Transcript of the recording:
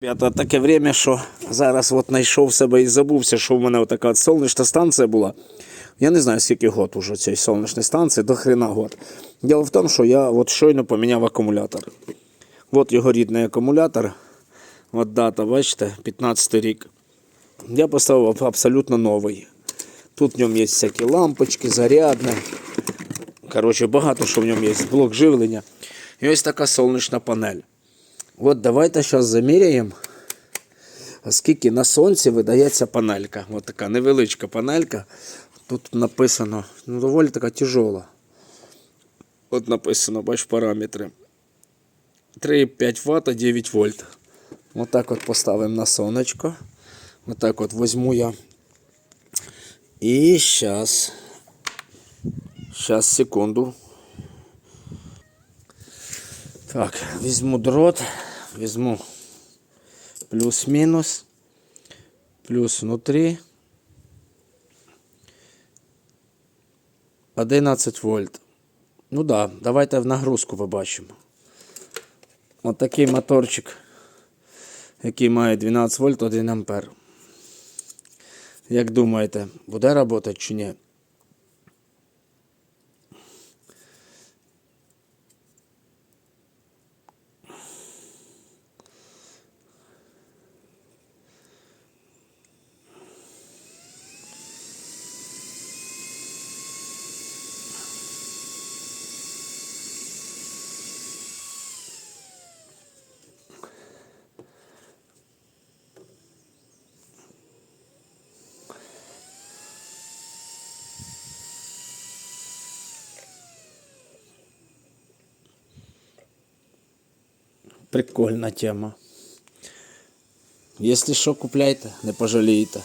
Ребята, таке время, що зараз от знайшов себе і забувся, що в мене така сонячна станція була. Я не знаю, скільки год уже цієї сонячної станції, до хрена год. Діло в тому, що я от щойно поміняв акумулятор. От його рідний акумулятор. От дата, бачите, 15 рік. Я поставив абсолютно новий. Тут в ньому є всякі лампочки, зарядне. Коротше, багато що в ньому є. Блок живлення. І ось така сонячна панель. От давайте зараз заміряємо, скільки на сонці видається панелька. Ось така невеличка панелька. Тут написано, ну доволі така тяжола. От написано, бач параметри. 3,5 Вт, 9 вольт. Ось так от поставимо на сонечко. Ось так от візьму я. І зараз. Зараз, секунду. Так, візьму дрот, візьму плюс-мінус, плюс внутрі. 11 вольт. Ну да, давайте в нагрузку побачимо. От такий моторчик, який має 12 вольт, 1 ампер. Як думаєте, буде працювати чи ні? Прикольна тема. Якщо що, купляйте, не пожалієте.